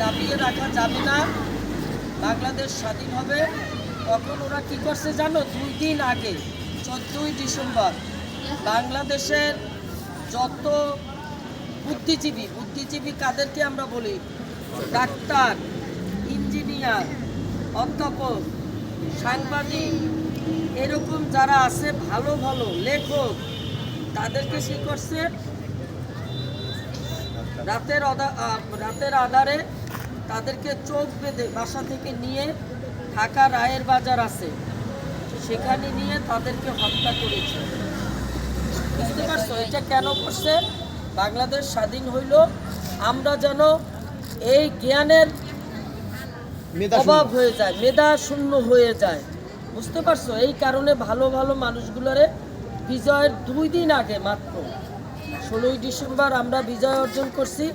দাবিয়ে রাখা যাবে না। বাংলাদেশ স্বাধীন হবে। তখন ওরা কি করছে জানো? দুই দিন আগে, চোদ্দোই ডিসেম্বর, বাংলাদেশের যত বুদ্ধিজীবী বুদ্ধিজীবী কাদেরকে আমরা বলি? ডাক্তার, ইঞ্জিনিয়ার, অধ্যাপক, সাংবাদিক, এরকম যারা আছে, ভালো ভালো লেখক, তাদেরকে কি করছে? রাতের রাতের আধারে তাদেরকে চোখ বেঁধে বাসা থেকে নিয়ে ঢাকা রায়ের বাজার আছে। সেখানে নিয়ে তাদেরকে হত্যা করেছে। বুঝতে পারছ? এটা কেন করছে? বাংলাদেশ স্বাধীন হইল। আমরা যেন এই জ্ঞানের অভাব হয়ে যায় মেধা শূন্য হয়ে যায়। বুঝতে পারছ? এই কারণে ভালো ভালো মানুষগুলোরে বিজয়ের দুই দিন আগে মাত্র ষোলোই ডিসেম্বর আমরা বিজয় অর্জন করছি,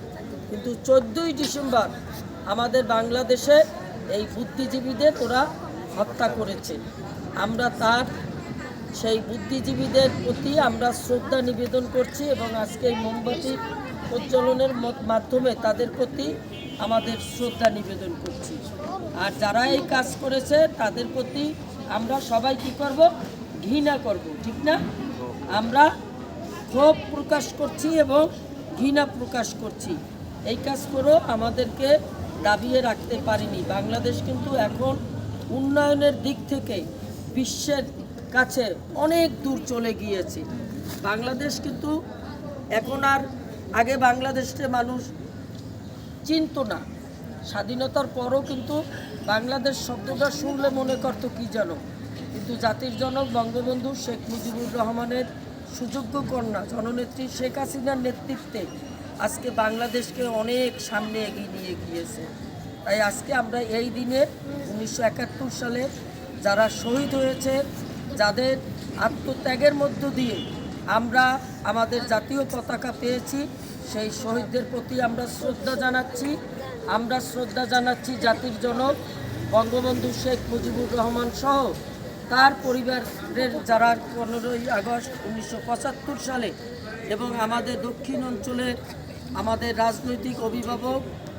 কিন্তু চোদ্দোই ডিসেম্বর আমাদের বাংলাদেশে এই বুদ্ধিজীবীদের ওরা হত্যা করেছে। আমরা তার সেই বুদ্ধিজীবীদের প্রতি আমরা শ্রদ্ধা নিবেদন করছি এবং আজকে এই মোমবাতি প্রজ্বলনের মাধ্যমে তাদের প্রতি আমাদের শ্রদ্ধা নিবেদন করছি। আর যারা এই কাজ করেছে, তাদের প্রতি আমরা সবাই কি করব? ঘৃণা করব, ঠিক না? আমরা ক্ষোভ প্রকাশ করছি এবং ঘৃণা প্রকাশ করছি। এই কাজ করেও আমাদেরকে দাবিয়ে রাখতে পারিনি। বাংলাদেশ কিন্তু এখন উন্নয়নের দিক থেকে বিশ্বের কাছে অনেক দূর চলে গিয়েছে। বাংলাদেশ কিন্তু এখন আর, আগে বাংলাদেশে মানুষ চিনত না। স্বাধীনতার পরও কিন্তু বাংলাদেশ শব্দটা শুনলে মনে করতো কি জানো কিন্তু জাতির জনক বঙ্গবন্ধু শেখ মুজিবুর রহমানের সুযোগ্য কন্যা, জননেত্রী শেখ হাসিনার নেতৃত্বে আজকে বাংলাদেশকে অনেক সামনে এগিয়ে নিয়ে গিয়েছে। তাই আজকে আমরা এই দিনে উনিশশো একাত্তর সালে যারা শহীদ হয়েছে, যাদের আত্মত্যাগের মধ্য দিয়ে আমরা আমাদের জাতীয় পতাকা পেয়েছি, সেই শহীদদের প্রতি আমরা শ্রদ্ধা জানাচ্ছি। আমরা শ্রদ্ধা জানাচ্ছি জাতির জনক বঙ্গবন্ধু শেখ মুজিবুর রহমান সহ তার পরিবারের যারা পনেরোই আগস্ট উনিশশো পঁচাত্তর সালে এবং আমাদের দক্ষিণ অঞ্চলের আমাদের রাজনৈতিক অভিভাবক